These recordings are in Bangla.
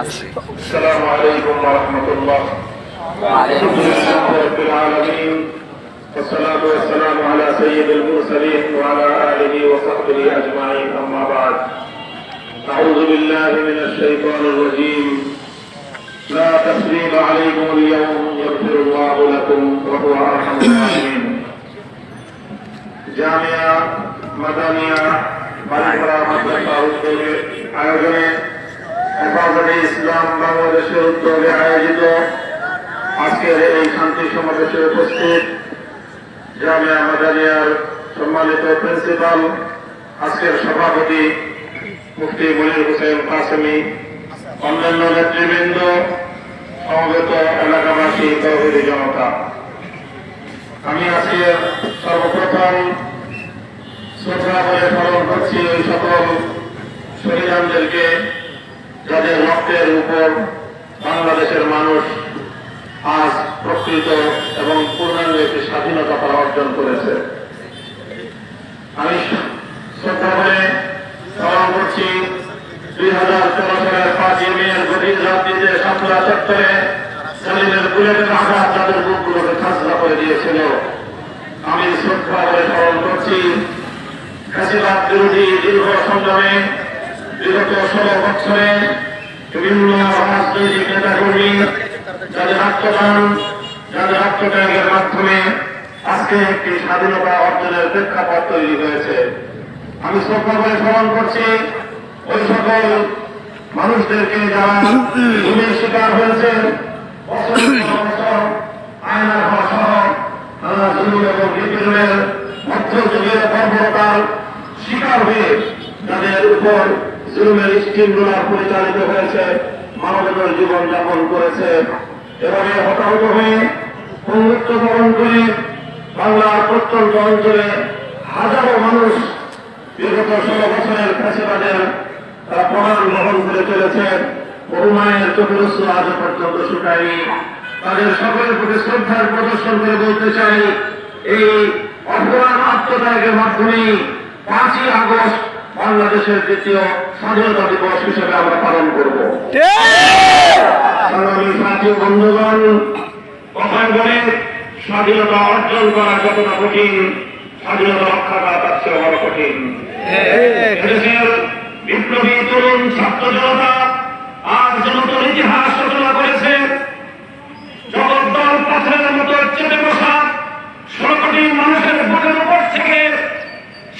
আছে السلام عليكم ورحمة الله الحمد لله رب العالمين والصلاة والسلام على سيد المرسلين وعلى آله وصحبه أجمعين أما بعد أعوذ بالله من الشيطان الرجيم لا تسليم عليكم اليوم يغفر الله لكم وهو أرحم الراحمين জামিয়া মাদানিয়া বালিপাড়া মাদ্রাসা উদ্যোগে আয়োজনে হেফাজতে ইসলাম বাংলাদেশের উদ্যোগে আয়োজিত আজকের এই শান্তি সমাবেশে উপস্থিত জামিয়া মাদানিয়ার সম্মানিত প্রিন্সিপাল, আজকের সভাপতি মুফতি মনির হোসেন কাসেমি, অন্যান্য নেতৃবৃন্দ, সমবেত এলাকাবাসী তহবিলি জনতা। আমি আজকে সর্বপ্রথম শ্রদ্ধা করে স্মরণ করছি ওই সকল শহীদানদেরকে যাদের রক্তের উপর বাংলাদেশের মানুষ আজ প্রকৃত এবং পূর্ণাঙ্গ একটি স্বাধীনতা তারা অর্জন করেছে। আমি শ্রদ্ধা স্মরণ করছি দুই হাজার তেরো সালের পাঁচই মেয়ের গভীর রাত্রিতে সাতরা চত্বরে জালিমের বুলেটের আঘাত তাদের বুকগুলোকে খাসলা করে দিয়েছিল। আমি শ্রদ্ধা স্মরণ করছি, ফ্যাসিবাদ বিরোধী দীর্ঘ সংগ্রামে বিগত ষোলো বছরে বিভিন্ন রাজনৈতিক নেতাকর্মী যাদের আত্মদান যাদের আত্মত্যাগের মাধ্যমে আজকে একটি স্বাধীনতা অর্জনের প্রেক্ষাপট তৈরি হয়েছে। আমি শ্রদ্ধা করে স্মরণ করছি, ওই সকল মানুষদেরকে যারা গুমের শিকার হয়েছে আয়নার হওয়া সহ নানা জুলুম এবং নিপীড়নের বর্বরতার শিকার হয়ে যাদের উপর জুলুমের স্কিমগুলো পরিচালিত হয়েছে, মানবেতর জীবন যাপন করেছে। এভাবে হতাহত হয়ে পঙ্গুত্ব বরণ করে বাংলার প্রত্যন্ত অঞ্চলে হাজারো মানুষ বিগত ষোলো বছরের ফ্যাসিবাদের তারা প্রমাণ গ্রহণ করে চলেছে। বহু মায়ের চোখের অশ্রু আজ পর্যন্ত শুকায়নি। তাদের সকলের প্রতি শ্রদ্ধার প্রদর্শন করে বলতে চাই, এই অপরাধ আত্মত্যাগের মাধ্যমে পাঁচই আগস্ট বাংলাদেশের দ্বিতীয় স্বাধীনতা দিবস হিসেবে আমরা পালন করব। সংগ্রামী সাথী বন্ধুগণ কথায় বলে স্বাধীনতা অর্জন করা যতটা কঠিন স্বাধীনতা রক্ষা করা তার চেয়ে বড় কঠিন। এদেশের বিপ্লবী তরুণ ছাত্র জনতা আজ জনতার ইতিহাস রচনা করেছে জগদ্দল পাথরের মতো চেপে বসা ষোলো কোটি মানুষের ভোটের উপর থেকে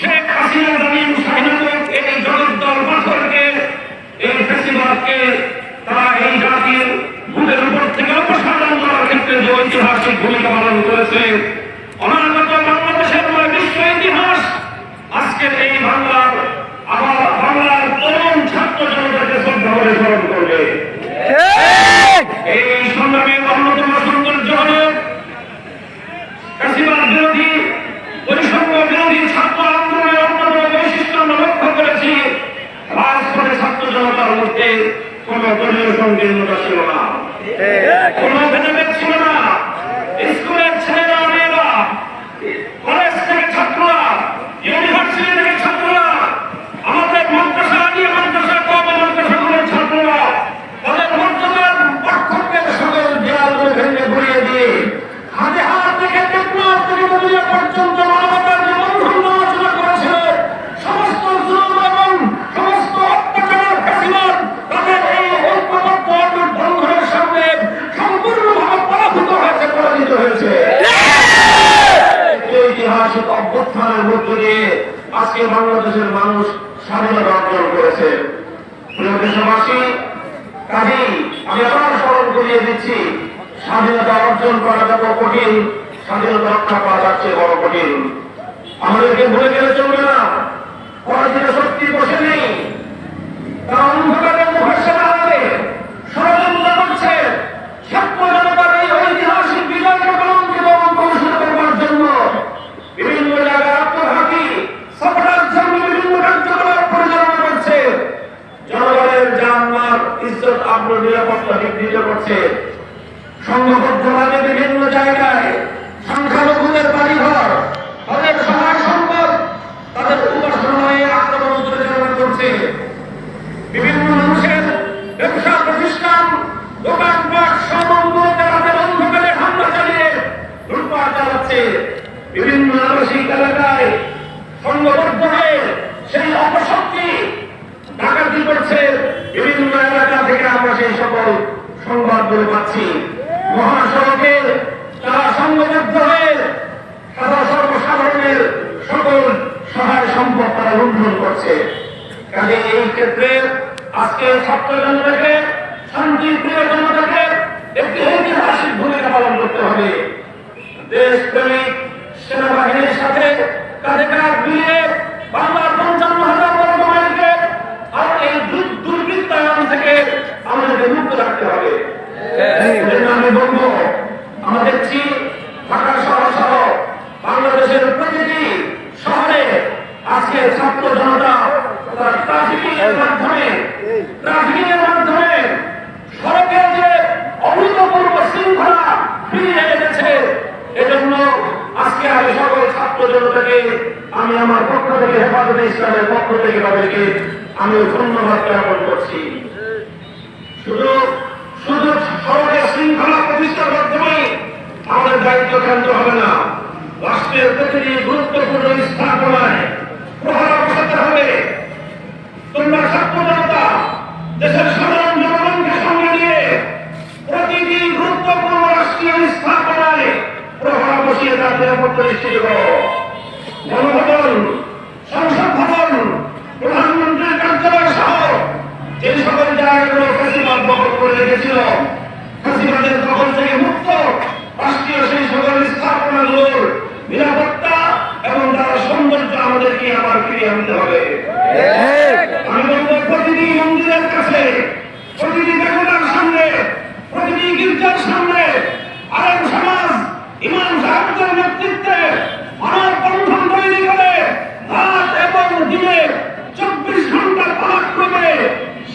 শেখ হাসিনা জামিন স্বাধীনতা এই জগদ্দল পাথরকে এই ফেসিবাদকে তারা এই জাতির ভোটের উপর থেকে অপসারণ করার ক্ষেত্রে যে ঐতিহাসিক ভূমিকা পালন করেছে অনাগত বাংলাদেশের নয় বিশ্ব ইতিহাস আজকের এই বাংলার আবার বাংলার তরুণ ছাত্র জনতাকে শ্রদ্ধা করে স্মরণ করবে এই সংগ্রামের অন্যতম সৌন্দর্য হল ফ্যাসিবাদ বিরোধী বৈষম্য বিরোধী ছাত্র আন্দোলনের অন্যতম বৈশিষ্ট্য আমরা লক্ষ্য করেছি রাজপথে ছাত্র জনতার মধ্যে কোন সঙ্গে ছিল না। কোনো ভেদাভেদ ছিল না স্কুলের ছেলেরা মেয়েরা কলেজ থেকে ছাত্ররা ইউনিভার্সিটি থেকে ছাত্ররা আমাদের মাদ্রাসা নিয়ে মাদ্রাসা কম মাদ্রাসাগুলোর ছাত্ররা তাদের মর্যাদার পাঠ্যক্রমের সকল দেয়ালগুলো ভেঙে ঘুরিয়ে দিয়ে হাতে হাত থেকে টেকনাফ থেকে নদীয়া পর্যন্ত মানবতার যে বন্ধন আলোচনা করেছে সমস্ত জুলুম এবং সমস্ত অত্যাচার ফ্যাসিবাদ তাদের এই ঐক্যবদ্ধ বন্ধনের সামনে সম্পূর্ণভাবে পরাভূত হয়েছে পরাজিত হয়েছে এই ঐতিহাসিক অভ্যুত্থানের মধ্য দিয়ে আজকে বাংলাদেশের মানুষ স্বাধীনতা অর্জন করেছে। প্রিয় দেশবাসী, কাজেই আমি আবার স্মরণ করিয়ে দিচ্ছি, স্বাধীনতা অর্জন করা যত কঠিন, স্বাধীনতা রক্ষা করা যাচ্ছে বড় কঠিন। আমাদেরকে ভুলে গেলে চলবে না। পরাজিত সত্যি বসে নেই। তারা অন্ধকারের মুখের সেবা হবে ষড়যন্ত্র করছে ছাত্র জনতার এই ঐতিহাসিক বিজয়কে কলঙ্কিত এবং কলুষিত করবার জন্য বিভিন্ন জায়গায় আত্মঘাতী সফটার জন্য বিভিন্ন কার্যকলাপ পরিচালনা করছে জনগণের জানমাল ইজ্জত আব্রু নিরাপত্তা বিঘ্নিত করছে। সংঘবদ্ধভাবে বিভিন্ন জায়গায় সংখ্যালঘুদের বাড়িঘর, তাদের সহায় সম্পদ, তাদের উপাসনায় আক্রমণ পরিচালনা করছে। বিভিন্ন মানুষের দোকানপাট বন্ধ হামলা চালিয়ে লুটপাট চালাচ্ছে। বিভিন্ন আবাসিক এলাকায় সংঘবদ্ধ হয়ে সেই অপশক্তি ডাকাতি করছে বিভিন্ন এলাকা থেকে আমরা সেই সকল সংবাদগুলো পাচ্ছি মহাসড়কে তারা সংঘবদ্ধ হয়ে সারা সর্বসাধারণের সকল সহায় সম্পদ তারা লুণ্ঠন করছে কাজে এই ক্ষেত্রে আজকে ছাত্র জনতাকে শান্তি প্রিয় জনতাকে একটি ঐতিহাসিক ভূমিকা পালন হবে দেশপ্রেমিক সেনাবাহিনীর সাথে কাঁধে কাঁধ মিলিয়ে বাংলার পঞ্চান্ন হাজার বর্গ মাইলকে আর এই দুর্বৃত্তায়ন থেকে আমাদেরকে মুক্ত রাখতে হবে। আমি বলব আমরা দেখছি ঢাকা শহর সহ বাংলাদেশের প্রতিটি শহরে আজকে ছাত্র জনতা তারা ট্রাফিকিংয়ের মাধ্যমে ট্রাফিকিংয়ের মাধ্যমে সড়কে যে অভূতপূর্ব শৃঙ্খলা ফিরিয়ে এনেছে এজন্য আজকে আমি সকল ছাত্র জনতাকে আমি আমার পক্ষ থেকে হেফাজতে ইসলামের পক্ষ থেকে তাদেরকে আমি ধন্যবাদ জ্ঞাপন করছি। শুধু শুধু সড়কে শৃঙ্খলা প্রতিষ্ঠার মাধ্যমে আমাদের দায়িত্ব ক্ষান্ত হবে না। রাষ্ট্রের প্রতিটি গুরুত্বপূর্ণ স্থাপনায় প্রহরা বসাতে হবে। তোমরা ছাত্র জনতা, দেশের সাধারণ জনগণকে সঙ্গে নিয়ে প্রতিটি গুরুত্বপূর্ণ রাষ্ট্রীয় স্থাপনায় প্রহরা বসিয়ে তার নিরাপত্তা নিশ্চিত করো গণভবন সংসদ ভবন প্রধানমন্ত্রীর কার্যালয় সহ যে সকল জায়গাগুলো ফেসিবাদ দখল করে রেখেছিল হাসিবাদের দখল থেকে মুক্ত। রাষ্ট্রীয় সেই সকল স্থাপনাগুলোর নিরাপত্তা এবং তার সৌন্দর্য আমাদেরকে আবার ফিরিয়ে আনতে হবে। আমি বলব, প্রতিটি মন্দিরের কাছে, প্রতিটি বেগুনার সামনে, প্রতিটি গির্জার সামনে, আরেক সমাজ ইমাম সাহেবদের নেতৃত্বে মানব বন্ধন তৈরি করে রাত এবং দিনে চব্বিশ ঘণ্টা পরাক্রমে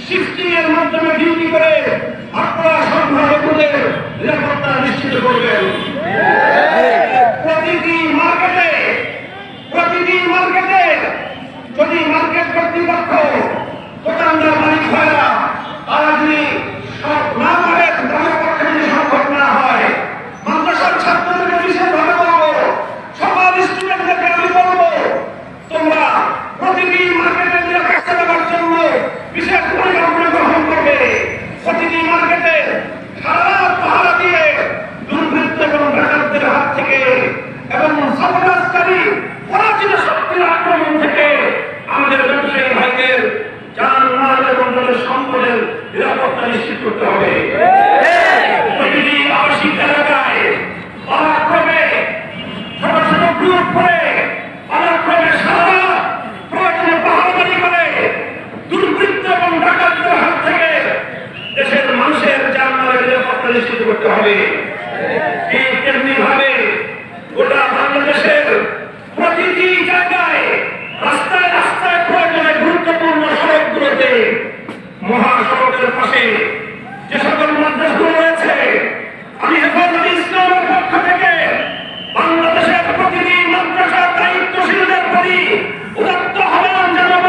শিফটিং এর মাধ্যমে ডিউটি করে আপনারা সংখ্যালঘুদের নিরাপত্তা নিশ্চিত করবেন প্রতিটি মার্কেটে প্রতিটি মার্কেটে যদি মার্কেট কর্তৃপক্ষ দোকানদার মালিক ভাইরা তারা যদি সব না পারে তাদের পক্ষে যদি সম্ভব না হয় মাদ্রাসার ছাত্রদেরকে বিশেষভাবে বলব সবার স্টুডেন্টদেরকে আমি বলব তোমরা প্রতিটি মার্কেটে নিরাপত্তা দেওয়ার জন্য বিশেষ পরিকল্পনা গ্রহণ করবে প্রতিটি মার্কেটে সারা পাহারা দিয়ে দুর্বৃত্ত এবং ডাকাতদের হাত থেকে এবং সমাজকারী পরাজিত শক্তির আক্রমণ থেকে আমাদের ব্যবসায়ী ভাইদের যান এবং সম্পদের নিরাপত্তা নিশ্চিত করতে হবে। প্রতিটি আবাসিক এলাকায় করে করে দুর্বৃত্ত হাত থেকে মানুষের নিশ্চিত করতে হবে ঠিক তেমনি ভাবে গোটা বাংলাদেশের প্রতিটি জায়গায় রাস্তায় রাস্তায় প্রয়োজনে গুরুত্বপূর্ণ সড়কগুলোতে মহাসড়কের পাশে যে সকল মাদ্রাসগুলো রয়েছে আমি হেফাজত ইসলামের পক্ষ থেকে বাংলাদেশের প্রতিটি মাদ্রাসার দায়িত্বশীলদের প্রতি উদাত্ত আহ্বান জানাব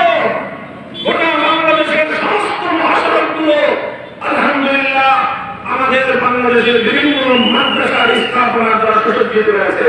গোটা বাংলাদেশের সমস্ত মহাসড়কগুলো আলহামদুলিল্লাহ আমাদের বাংলাদেশের বিভিন্ন মাদ্রাসার স্থাপনা দ্বারা সুসজ্জিত রয়েছে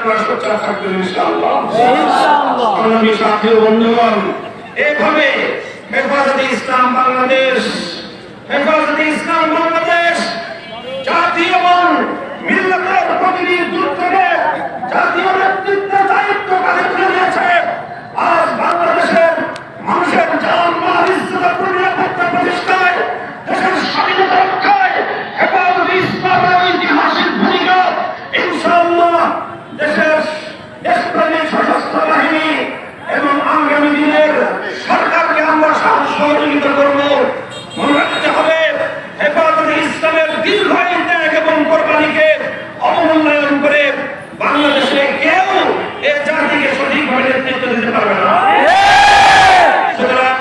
আপনারা সোচ্চার থাকবেন ইনশাআল্লাহ। সংগ্রামী সাথী বন্ধুগণ এভাবে হেফাজতে ইসলাম বাংলাদেশ হেফাজতে ইসলাম বাংলাদেশ জাতীয় এবং মিল্লাতের প্রতিটি দূর থেকে জাতীয় দায়িত্ব কাঁধে তুলে নিয়েছে আজ বাংলাদেশের মানুষের জান মাল ইজ্জতের নিরাপত্তা প্রতিষ্ঠায় দেশের স্বাধীনতা রক্ষায় হেফাজতে ইসলামের ঐতিহাসিক ভূমিকা ইনশাআল্লাহ দেশের দেশপ্রেমিক সশস্ত্র বাহিনী এবং আগামী দিনের সরকারকে আমরা সাহস সহযোগিতা করব মনে রাখতে হবে হেফাজতে ইসলামের দীর্ঘ ত্যাগ এবং কোরবানিকে অবমূল্যায়ন করে বাংলাদেশে কেউ এ জাতিকে সঠিকভাবে নেতৃত্ব দিতে পারবে না সুতরাং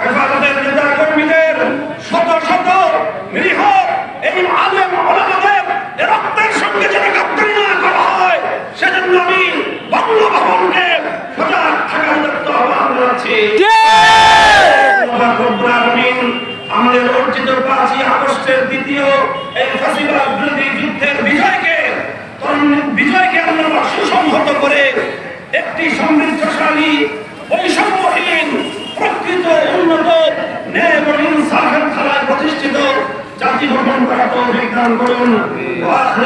হেফাজতের নেতা কর্মীদের শত শত নিরীহ এই আলেম ওলামাদের রক্তের সঙ্গে যেন গাদ্দারি না করা হয় সেজন্য আমি বঙ্গভবনকে সজাগ থাকার দত্ত আহ্বান জানাচ্ছি আল্লাহ রব্বুল আলামিন আমাদের অর্জিত পাঁচই আগস্টের দ্বিতীয় এই ফাঁসিবাদ বিরোধী যুদ্ধের বিজয়কে বিজয়কে আমরা সুসংহত করে একটি সমৃদ্ধশালী, বৈষম্যহীন, প্রকৃত উন্নত ন্যায় এবং ইনসাফের ধারায় প্রতিষ্ঠিত জাতি গঠন করা তৌফিক দান করুন।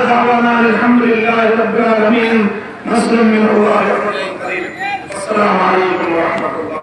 দাওয়ানা আলহামদুলিল্লাহি রাব্বিল আলামিন। নাসরুম মিনাল্লাহি ওয়া ফাতহুন করিম আসসালামু আলাইকুম ওয়া রাহমাতুল্লাহ।